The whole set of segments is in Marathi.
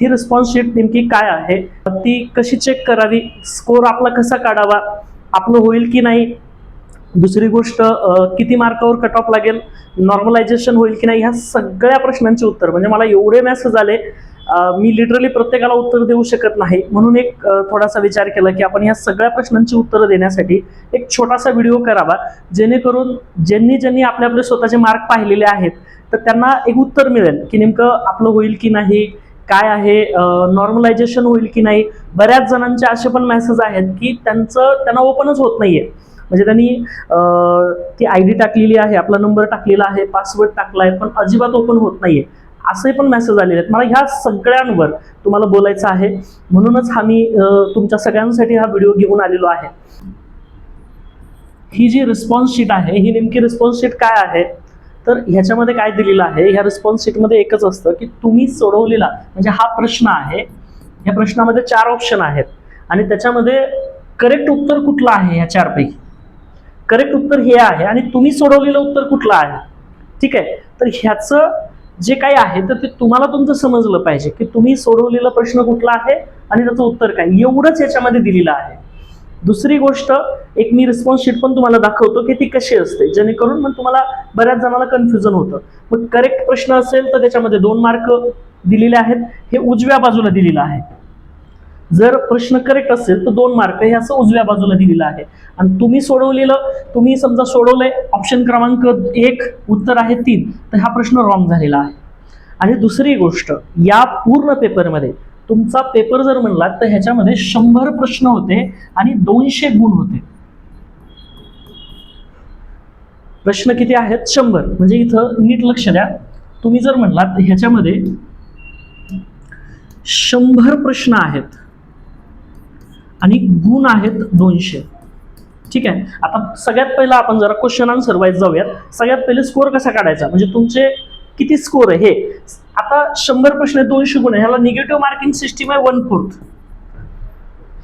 ही रिस्पॉन्स शीट नेमकी काय आहे? ती कशी चेक करावी? स्कोर आपला कसा काढावा? आपलं होईल की नाही? दुसरी गोष्ट किती मार्कावर कट ऑफ लागेल? नॉर्मलायझेशन होईल की नाही? ह्या सगळ्या प्रश्नांचे उत्तर. म्हणजे मला एवढे मेसेज आले मी लिटरली प्रत्येकाला उत्तर देऊ शकत नाही. म्हणून एक थोडासा विचार केला की आपण ह्या सगळ्या प्रश्नांची उत्तरं देण्यासाठी एक छोटासा व्हिडिओ करावा. जेणेकरून ज्यांनी ज्यांनी आपले आपले स्वतःचे मार्क पाहिलेले आहेत तर त्यांना एक उत्तर मिळेल की नेमकं आपलं होईल की नाही काय आहे नॉर्मलायझेशन होईल की नाही? बऱ्याच जणांचे असे पण मेसेज आहेत की त्यांचं त्यांना ओपनच होत नाहीये. म्हणजे त्यांनी ती आय डी टाकलेली आहे आपला नंबर टाकलेला आहे पासवर्ड टाकला आहे पण अजिबात ओपन होत नाहीये. असे पण मेसेज आलेले आहेत. मला ह्या सगळ्यांवर तुम्हाला बोलायचं आहे. म्हणूनच हा मी तुमच्या सगळ्यांसाठी हा व्हिडिओ घेऊन आलेलो आहे. ही जी रिस्पॉन्स शीट आहे ही नेमकी रिस्पॉन्स शीट काय आहे? तर ह्याच्यामध्ये काय दिलेलं आहे? ह्या रिस्पॉन्स शीटमध्ये एकच असतं की तुम्ही सोडवलेला म्हणजे हा प्रश्न आहे. या प्रश्नामध्ये चार ऑप्शन आहेत. आणि त्याच्यामध्ये करेक्ट उत्तर कुठलं आहे ह्या चारपैकी? करेक्ट उत्तर हे आहे आणि तुम्ही सोडवलेलं उत्तर कुठलं आहे? ठीक आहे? तर ह्याचं जे काही आहे तर ते तुम्हाला तुमचं समजलं पाहिजे की तुम्ही सोडवलेला प्रश्न कुठला आहे आणि त्याचं उत्तर काय? एवढंच याच्यामध्ये दिलेलं आहे. दुसरी गोष्ट एक मी रिस्पॉन्स शीट पण तुम्हाला दाखवतो की ती कशी असते. जेणेकरून मग तुम्हाला बऱ्याच जणांना कन्फ्युजन होतं. मग करेक्ट प्रश्न असेल तर त्याच्यामध्ये दोन मार्क दिलेले आहेत. हे उजव्या बाजूला दिलेलं आहे. जर प्रश्न करेक्ट असेल तर दोन मार्क हे असं उजव्या बाजूला दिलेलं आहे. आणि तुम्ही सोडवलेलं तुम्ही समजा सोडवलंय ऑप्शन क्रमांक एक उत्तर आहे तीन तर हा प्रश्न रॉंग झालेला आहे. आणि दुसरी गोष्ट या पूर्ण पेपरमध्ये तुमचा पेपर जर म्हणला तर ह्याच्यामध्ये शंभर प्रश्न होते आणि दोनशे गुण होते. प्रश्न किती आहेत? शंभर. म्हणजे इथं नीट लक्ष द्या. तुम्ही जर म्हणलात तर ह्याच्यामध्ये शंभर प्रश्न आहेत आणि गुण आहेत दोनशे. ठीक आहे? आता सगळ्यात पहिला आपण जरा क्वेश्चन आन्सर वाईज जाऊयात. सगळ्यात पहिले स्कोअर कसा काढायचा? म्हणजे तुमचे किती स्कोर आहे? हे आता शंभर प्रश्न आहे, दोनशे गुण आहे ह्याला निगेटिव्ह मार्किंग सिस्टीम आहे वन फोर्थ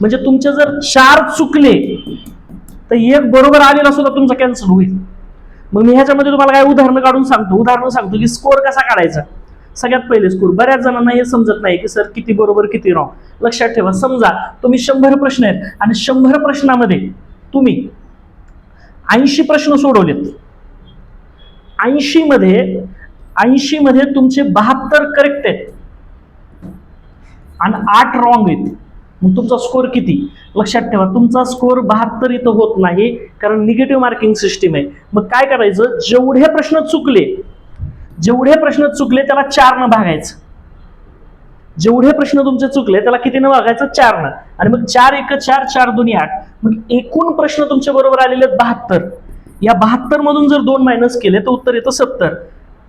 म्हणजे तुमचे जर चार चुकले तर एक बरोबर आलेला सुद्धा तुमचा कॅन्सल होईल. मग मी ह्याच्यामध्ये तुम्हाला काय उदाहरणं काढून सांगतो. उदाहरणं सांगतो की स्कोअर कसा काढायचा? सगळ्यात पहिले स्कोर बऱ्याच जणांना हे समजत नाही की सर किती बरोबर किती रॉंग लक्षात ठेवा समजा तुम्ही शंभर प्रश्न आहेत आणि शंभर प्रश्नामध्ये तुम्ही ऐंशी प्रश्न सोडवलेत. ऐंशी मध्ये ऐंशी मध्ये तुमचे बहात्तर करेक्ट आहेत. आणि आठ रॉंग आहेत. मग तुमचा स्कोर किती? लक्षात ठेवा तुमचा स्कोर बहात्तर इथं होत नाही कारण निगेटिव्ह मार्किंग सिस्टीम आहे. मग काय करायचं? जेवढे प्रश्न चुकले जेवढे प्रश्न चुकले त्याला चारनं भागायचं. जेवढे प्रश्न तुमचे चुकले त्याला कितीनं भागायचं? चारनं. आणि मग चार एक चार चार दोन्ही आठ. मग एकूण प्रश्न तुमच्या बरोबर आलेले आहेत बहात्तर. या बहात्तर मधून जर दोन मायनस केले तर उत्तर येतं सत्तर.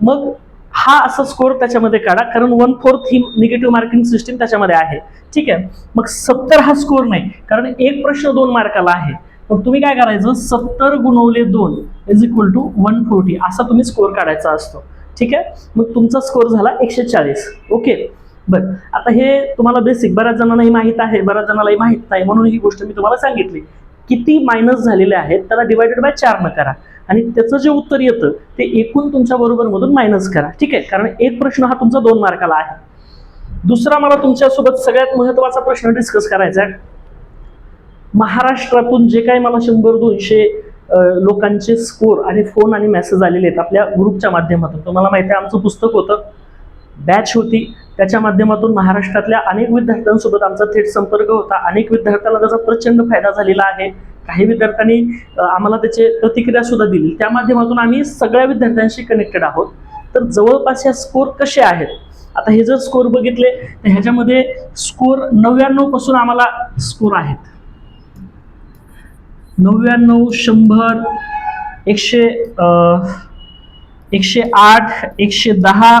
मग हा असा स्कोर त्याच्यामध्ये काढा. कारण वन फोर्थ ही निगेटिव्ह मार्किंग सिस्टीम त्याच्यामध्ये आहे. ठीक आहे? मग सत्तर हा स्कोर नाही. कारण एक प्रश्न दोन मार्काला आहे. मग तुम्ही काय करायचं? सत्तर गुणवले दोन is equal to one forty असा तुम्ही स्कोर काढायचा असतो. ठीक आहे? मग तुमचा स्कोर झाला एकशे चाळीस. ओके बरं. आता हे तुम्हाला बेसिक बऱ्याच जणांनाही माहीत आहे. बऱ्याच जणांनाही माहीत नाही. म्हणून ही गोष्ट मी तुम्हाला सांगितली. किती मायनस झालेले आहेत? त्याला डिवायडेड बाय चारनं करा. आणि त्याचं जे उत्तर येतं ते एकूण तुमच्या बरोबरमधून मायनस करा. ठीक आहे? कारण एक प्रश्न हा तुमचा दोन मार्काला आहे. दुसरा मला तुमच्यासोबत सगळ्यात महत्त्वाचा प्रश्न डिस्कस करायचा आहे. महाराष्ट्रातून जे काही मला शंभर दोनशे लोकांचे स्कोर आणि फोन आणि मेसेज आलेले आहेत आपल्या ग्रुपच्या माध्यमातून. तुम्हाला माहिती आहे आमचं पुस्तक होतं. बॅच होती. त्याच्या माध्यमातून महाराष्ट्रातल्या अनेक विद्यार्थ्यांसोबत आमचा थेट संपर्क होता. अनेक विद्यार्थ्यांना त्याचा प्रचंड फायदा झालेला आहे. काही विद्यार्थ्यांनी आम्हाला त्याचे प्रतिक्रिया सुद्धा दिली. त्या माध्यमातून आम्ही सगळ्या विद्यार्थ्यांशी कनेक्टेड आहोत. तर जवळपास ह्या स्कोर कसे आहेत? आता हे जर स्कोर बघितले तर ह्याच्यामध्ये स्कोर नव्याण्णवपासून आम्हाला स्कोर आहेत. नव्याण्णव शंभर एकशे एकशे आठ एकशे दहा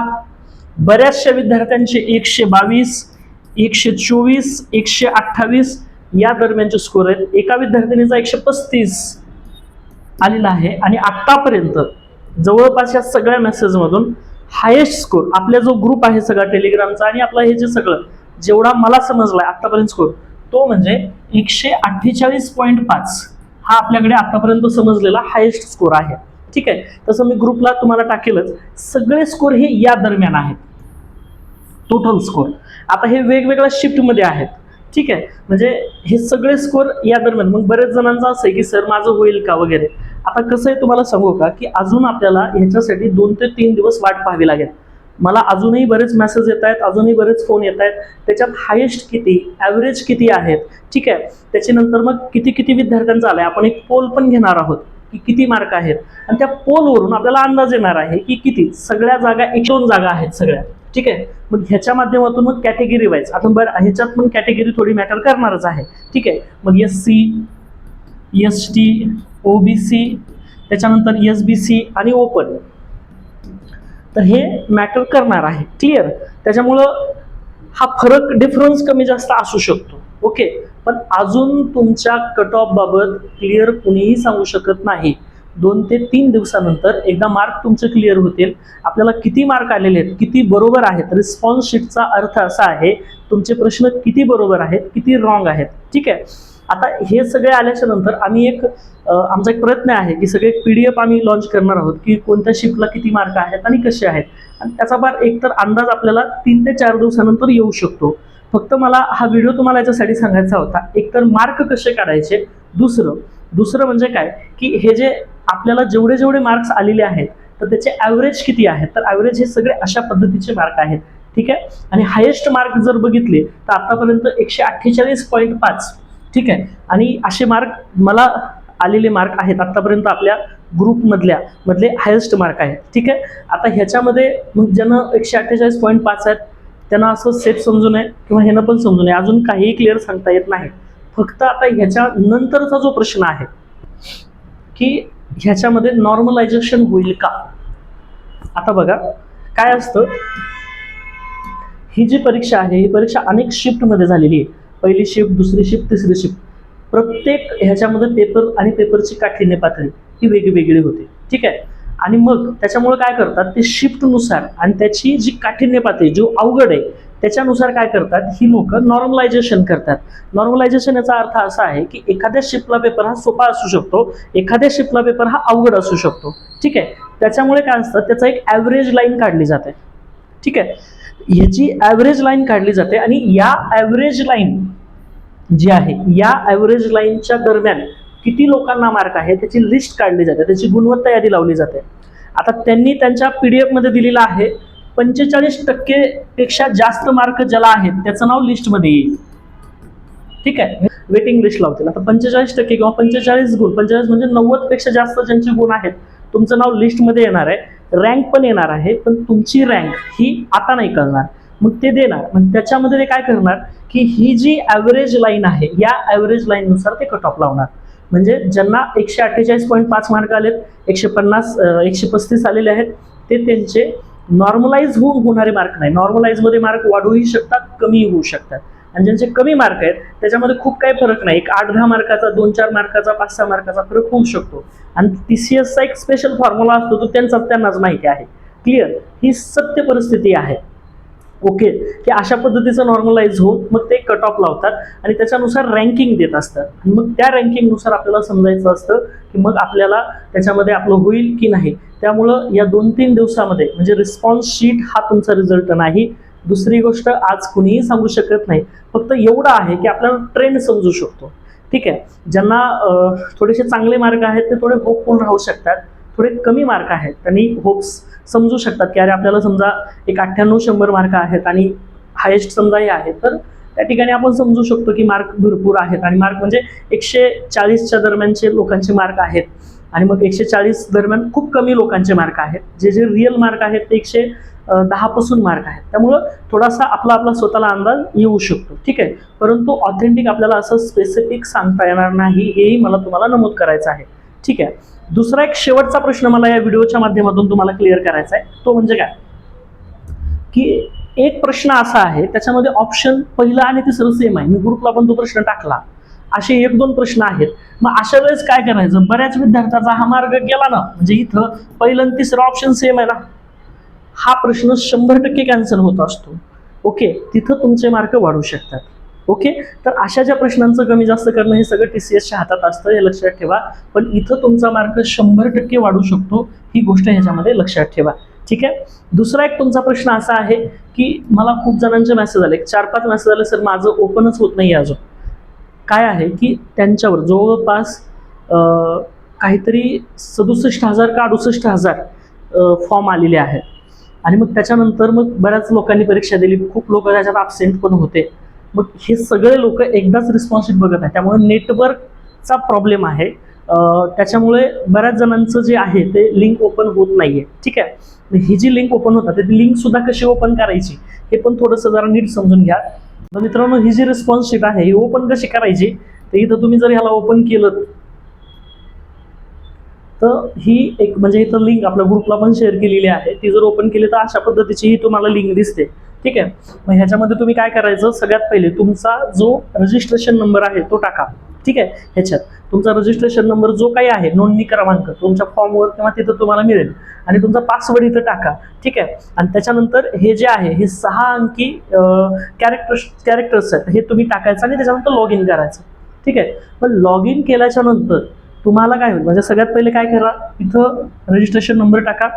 बऱ्याचशा विद्यार्थ्यांचे एकशे बावीस एकशे चोवीस एकशे अठ्ठावीस या दरम्यानचे स्कोर आहेत एका विद्यार्थिनीचा एकशे पस्तीस आलेला आहे. आणि आत्तापर्यंत जवळपास या सगळ्या मेसेजमधून हायेस्ट स्कोर आपला जो ग्रुप आहे सगळा टेलिग्रामचा आणि आपला हे जे सगळं जेवढा मला समजलाय आत्तापर्यंत स्कोर तो म्हणजे एकशे अठ्ठेचाळीस पॉईंट पाच हा आपल्याकडे आतापर्यंत समजलेला हायेस्ट स्कोर आहे. ठीक आहे? तसं मी ग्रुपला तुम्हाला टाकेलच. सगळे स्कोर हे या दरम्यान आहेत. टोटल स्कोर आता हे वेगवेगळ्या शिफ्टमध्ये आहेत. ठीक आहे. म्हणजे हे सगळे स्कोर या दरम्यान. मग बरेच जणांचं असं आहे की सर माझं होईल का? वगैरे. आता कसं आहे तुम्हाला सांगू का की अजून आपल्याला ह्याच्यासाठी दोन ते तीन दिवस वाट पाहावी लागेल. मला अजूनही बरेच मेसेज येत आहेत अजूनही बरेच फोन येत आहेत. त्याच्यात हायेस्ट किती ॲव्हरेज किती आहेत? ठीक आहे. त्याच्यानंतर मग किती किती विद्यार्थ्यांचा आलाय? आपण एक पोल पण घेणार आहोत की किती मार्क आहेत? आणि त्या पोलवरून आपल्याला अंदाज येणार आहे की किती? सगळ्या जागा एक दोन जागा आहेत सगळ्या. ठीक आहे? मग ह्याच्या माध्यमातून मग कॅटेगरी वाईज आपण बरं ह्याच्यात पण कॅटेगरी थोडी मॅटर करणारच आहे. ठीक आहे? मग S C S T O B C त्याच्यानंतर एस बी सी आणि ओपन तर हे मॅटर करणार आहे. क्लिअर त्याच्यामुळं हा फरक डिफरन्स कमी जास्त असू शकतो. ओके पण अजून तुमच्या कट ऑफ बाबत क्लिअर कुणीही सांगू शकत नाही. दोन ते तीन दिवसानंतर एकदा मार्क तुमचे क्लिअर होतील. आपल्याला किती मार्क आलेले आहेत किती बरोबर आहेत? रिस्पॉन्स शीटचा अर्थ असा आहे तुमचे प्रश्न किती बरोबर आहेत किती रॉंग आहेत? ठीक आहे? आता हे सगळे आल्याच्यानंतर आम्ही एक आमचा एक प्रयत्न आहे की सगळे पी डी एफ आम्ही लॉन्च करणार आहोत की कोणत्या शिफ्टला किती मार्क आहेत आणि कसे आहेत. आणि त्याचा फार एकतर अंदाज आपल्याला तीन ते चार दिवसानंतर येऊ शकतो. फक्त मला हा व्हिडिओ तुम्हाला याच्यासाठी सांगायचा होता एकतर मार्क कसे काढायचे? दुसरं दुसरं म्हणजे काय की हे जे आपल्याला जेवढे जेवढे मार्क्स आलेले आहेत तर त्याचे ॲव्हरेज किती आहेत? तर ॲव्हरेज हे सगळे अशा पद्धतीचे मार्क आहेत. ठीक आहे? आणि हायेस्ट मार्क जर बघितले तर आतापर्यंत एकशे अठ्ठेचाळीस पॉईंट पाच. ठीक आहे? आणि असे मार्क मला आलेले मार्क आहेत आत्तापर्यंत आपल्या ग्रुपमधल्या मधले हायेस्ट मार्क आहेत. ठीक आहे? आता ह्याच्यामध्ये मग ज्यांना एकशे अठ्ठेचाळीस पॉईंट पाच आहेत त्यांना असं सेफ समजू नये किंवा ह्यानं पण समजू नये. अजून काहीही क्लिअर सांगता येत नाही. फक्त आता ह्याच्या नंतरचा जो प्रश्न आहे की ह्याच्यामध्ये नॉर्मलायझेशन होईल का? आता बघा काय असतं? ही जी परीक्षा आहे ही परीक्षा अनेक शिफ्टमध्ये झालेली आहे. पहिली शिफ्ट दुसरी शिफ्ट तिसरी शिफ्ट प्रत्येक ह्याच्यामध्ये पेपर आणि पेपरची काठिण्य पातळी ही वेगवेगळी होते. ठीक आहे? आणि मग त्याच्यामुळे काय करतात? ते शिफ्टनुसार आणि त्याची जी काठिण्य पातळी जो अवघड आहे त्याच्यानुसार काय करतात? ही लोक नॉर्मलायझेशन करतात. नॉर्मलायझेशन याचा अर्थ असा आहे की एखाद्या शिपला पेपर हा सोपा असू शकतो एखाद्या शिपला पेपर हा अवघड असू शकतो. ठीक आहे? त्याच्यामुळे काय असतं? त्याचा एक ॲव्हरेज लाईन काढली जाते. ठीक आहे? ह्याची ॲव्हरेज लाईन काढली जाते आणि या ॲव्हरेज लाईन जी आहे या ॲव्हरेज लाईनच्या दरम्यान किती लोकांना मार्क आहे त्याची लिस्ट काढली जाते त्याची गुणवत्ता यादी लावली जाते. आता त्यांनी त्यांच्या पी डी एफमध्ये दिलेलं आहे पंचेचाळीस टक्के पेक्षा जास्त मार्क ज्याला आहेत त्याचं नाव लिस्टमध्ये येईल. ठीक आहे? वेटिंग लिस्ट लावतील. आता पंचेचाळीस टक्के किंवा पंचेचाळीस गुण पंचेचाळीस म्हणजे नव्वदपेक्षा जास्त ज्यांचे गुण आहेत तुमचं नाव लिस्टमध्ये येणार आहे. रँक पण येणार आहे पण तुमची रँक ही आता नाही कळणार. मग ते देणार. मग त्याच्यामध्ये ते काय करणार? की ही जी ॲव्हरेज लाईन आहे या ॲव्हरेज लाईननुसार ते कट ऑफ लावणार. म्हणजे ज्यांना एकशे अठ्ठेचाळीस पॉईंट पाच मार्क आलेत एकशे पन्नास एकशे पस्तीस आलेले आहेत ते त्यांचे नॉर्मलाइज होऊन होणारे मार्क नाही. नॉर्मलाइजमध्ये मार्क वाढूही शकतात कमीही होऊ शकतात. आणि ज्यांचे कमी मार्क आहेत त्याच्यामध्ये खूप काही फरक नाही. एक आठ दहा मार्काचा दोन चार मार्काचा पाच सहा मार्काचा फरक होऊ शकतो. आणि टी सी एसचा एक स्पेशल फॉर्म्युला असतो तो त्यांचा त्यांनाच माहिती आहे. क्लिअर ही सत्य परिस्थिती आहे. ओके. की अशा पद्धतीचं नॉर्मलाइज होऊन मग ते कट ऑफ लावतात आणि त्याच्यानुसार रँकिंग देत असतात. आणि मग त्या रँकिंगनुसार आपल्याला समजायचं असतं की मग आपल्याला त्याच्यामध्ये आपलं होईल की नाही. त्यामुळं या दोन तीन दिवसामध्ये म्हणजे रिस्पॉन्स शीट हा तुमचा रिझल्ट नाही. दुसरी गोष्ट आज कुणीही सांगू शकत नाही. फक्त एवढं आहे की आपल्याला ट्रेंड समजू शकतो. ठीक आहे. ज्यांना थोडेसे चांगले मार्ग आहेत ते थोडे होपफुल राहू शकतात. थोडे कमी मार्क आहेत. त्यांनी होप्स समजू शकतात की अरे आपल्याला समजा एक अठ्ठ्याण्णव शंभर मार्क आहेत आणि हायेस्ट समजा हे आहेत तर त्या ठिकाणी आपण समजू शकतो की मार्क भरपूर आहेत. आणि मार्क म्हणजे एकशे चाळीसच्या दरम्यानचे लोकांचे मार्क आहेत. आणि मग एकशे चाळीस दरम्यान खूप कमी लोकांचे मार्क आहेत. जे जे रिअल मार्क आहेत ते एकशे दहापासून मार्क आहेत. त्यामुळं थोडासा आपला आपला स्वतःला अंदाज येऊ शकतो. ठीक आहे? परंतु ऑथेंटिक आपल्याला असं स्पेसिफिक सांगता येणार नाही हेही मला तुम्हाला नमूद करायचं आहे. ठीक आहे? दुसरा एक शेवटचा प्रश्न मला या व्हिडिओच्या माध्यमातून तुम्हाला क्लिअर करायचा आहे. तो म्हणजे काय? की एक प्रश्न असा आहे त्याच्यामध्ये ऑप्शन पहिला आणि तिसरं सेम आहे. मी ग्रुपला पण तो प्रश्न टाकला. असे एक दोन प्रश्न आहेत. मग अशा वेळेस काय करायचं? बऱ्याच विद्यार्थ्याचा हा मार्ग गेला ना. म्हणजे इथं पहिलं आणि तिसरं ऑप्शन सेम आहे ना. हा प्रश्न शंभर टक्के कॅन्सल होत असतो. ओके तिथं तुमचे मार्क वाढू शकतात. ओके तर अशा ज्या प्रश्नांचं कमी जास्त करणं हे सगळं टी सी एसच्या हातात असतं हे लक्षात ठेवा. पण इथं तुमचा मार्क शंभर टक्के वाढू शकतो ही गोष्ट ह्याच्यामध्ये लक्षात ठेवा. ठीक आहे? दुसरा एक तुमचा प्रश्न असा आहे की मला खूप जणांचे मेसेज आले. चार पाच मेसेज आले सर माझं ओपनच होत नाही अजून. काय आहे की त्यांच्यावर जवळपास काहीतरी सदुसष्ट हजार का अडुसष्ट हजार फॉर्म आलेले आहेत. आणि मग त्याच्यानंतर मग बऱ्याच लोकांनी परीक्षा दिली. खूप लोक त्याच्यात ॲबसेंट पण होते. मग हे सगळे लोक एकदाच रिस्पॉन्सिट बघत आहे त्यामुळे नेटवर्कचा प्रॉब्लेम आहे. त्याच्यामुळे बऱ्याच जणांचं जे आहे ते लिंक ओपन होत नाहीये. ठीक आहे? ही जी लिंक ओपन होतात ती लिंक सुद्धा कशी ओपन करायची हे पण थोडंसं जरा नीट समजून घ्या. तर मित्रांनो ही जी रिस्पॉन्स शीट आहे ही ओपन कशी करायची तर इथं तुम्ही जर ह्याला ओपन केलं तर ही एक म्हणजे इथं लिंक आपल्या ग्रुपला पण शेअर केलेली आहे. ती जर ओपन केली तर अशा पद्धतीची ही तुम्हाला लिंक दिसते. ठीक आहे? मग ह्याच्यामध्ये तुम्ही काय करायचं? सगळ्यात पहिले तुमचा जो रजिस्ट्रेशन नंबर आहे तो टाका. ठीक आहे? ह्याच्यात तुमचा रजिस्ट्रेशन नंबर जो काही आहे नोंदणी क्रमांक तुमच्या फॉर्मवर किंवा तिथं तुम्हाला मिळेल. आणि तुमचा पासवर्ड इथं टाका. ठीक आहे? आणि त्याच्यानंतर हे जे आहे हे सहा अंकी कॅरेक्टर कॅरेक्टर्स आहेत. हे तुम्ही टाकायचं आणि त्याच्यानंतर लॉग इन करायचं. ठीक आहे? पण लॉग इन केल्याच्यानंतर तुम्हाला काय होईल? म्हणजे सगळ्यात पहिले काय करा? इथं रजिस्ट्रेशन नंबर टाका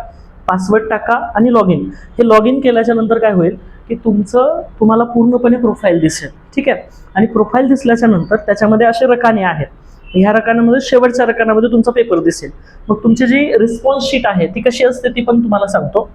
पासवर्ड टाका आणि लॉग इन हे लॉग इन केल्याच्यानंतर काय होईल? की तुमचं तुम्हाला पूर्णपणे प्रोफाईल दिसेल. ठीक आहे? आणि प्रोफाईल दिसल्याच्या नंतर त्याच्यामध्ये असे रकाने आहेत. ह्या रकान्यामध्ये शेवटच्या रकान्यामध्ये तुमचा पेपर दिसेल. मग तुमची जी रिस्पॉन्स शीट आहे ती कशी असते ती पण तुम्हाला सांगतो.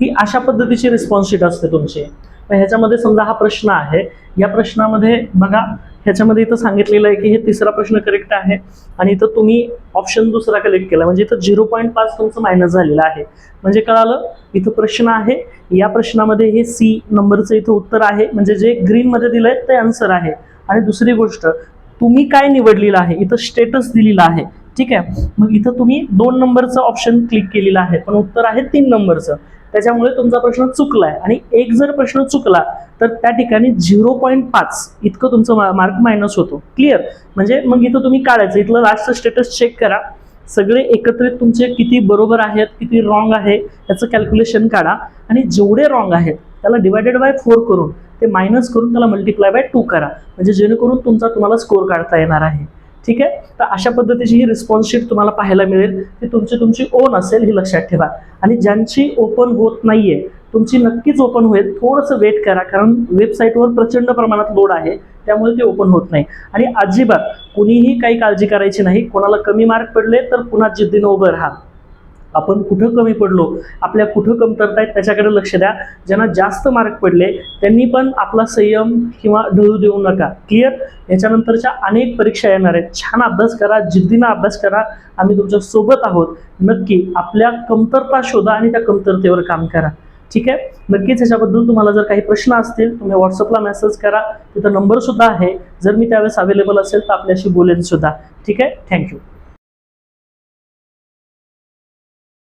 ही अशा पद्धतीची रिस्पॉन्स शीट असते तुमची. ह्याच्यामध्ये समजा हा प्रश्न आहे. या प्रश्नामध्ये बघा ह्याच्यामध्ये इथं सांगितलेलं आहे की हे तिसरा प्रश्न करेक्ट आहे आणि इथं तुम्ही ऑप्शन दुसरा कलेक्ट केला. म्हणजे इथं झिरो पॉईंट पाच तुमचं मायनस झालेलं आहे. म्हणजे कळालं? इथं प्रश्न आहे. या प्रश्नामध्ये हे सी नंबरचं इथं उत्तर आहे. म्हणजे जे ग्रीनमध्ये दिलं आहे ते आन्सर आहे. आणि दुसरी गोष्ट तुम्ही काय निवडलेलं आहे? इथं स्टेटस दिलेलं आहे. ठीक आहे? मग इथं तुम्ही दोन नंबरचं ऑप्शन क्लिक केलेलं आहे पण उत्तर आहे तीन नंबरचं. त्याच्यामुळे तुमचा प्रश्न चुकला आहे आणि एक जर प्रश्न चुकला तर त्या ठिकाणी झिरो पॉईंट पाच इतकं तुमचं मार्क मायनस होतो. क्लिअर म्हणजे मग इथं तुम्ही काढायचं. इथलं लास्ट स्टेटस चेक करा. सगळे एकत्रित तुमचे किती बरोबर आहेत किती रॉंग आहे याचं कॅल्क्युलेशन काढा. आणि जेवढे रॉंग आहेत त्याला डिवायडेड बाय फोर करून ते मायनस करून त्याला मल्टिप्लाय बाय टू करा. म्हणजे जेणेकरून तुमचा तुम्हाला स्कोर काढता येणार आहे. ठीक आहे? तर अशा पद्धतीची ही रिस्पॉन्स शीट तुम्हाला पाहायला मिळेल. ती तुमची तुमची ओन असेल ही लक्षात ठेवा. आणि ज्यांची ओपन होत नाहीये तुमची नक्कीच ओपन होईल. थोडंसं वेट करा कारण वेबसाईटवर प्रचंड प्रमाणात लोड आहे. त्यामुळे ते ओपन होत नाही. आणि अजिबात कुणीही काही काळजी करायची नाही. कोणाला कमी मार्क पडले तर पुन्हा जिद्दीनं उभं राहा. आपण कुठं कमी पडलो आपल्या कुठं कमतरता आहेत त्याच्याकडे लक्ष द्या. ज्यांना जास्त मार्क पडले त्यांनी पण आपला संयम किंवा ढळू देऊ नका. क्लिअर याच्यानंतरच्या अनेक परीक्षा येणार आहेत. छान अभ्यास करा जिद्दीनं अभ्यास करा. आम्ही तुमच्यासोबत आहोत. नक्की आपल्या कमतरता शोधा आणि त्या कमतरतेवर काम करा. ठीक आहे? नक्कीच याच्याबद्दल तुम्हाला जर काही प्रश्न असतील तुम्ही व्हॉट्सअपला मेसेज करा. तिथं नंबरसुद्धा आहे. जर मी त्यावेळेस अवेलेबल असेल तर आपल्याशी बोलेन सुद्धा. ठीक आहे? थँक्यू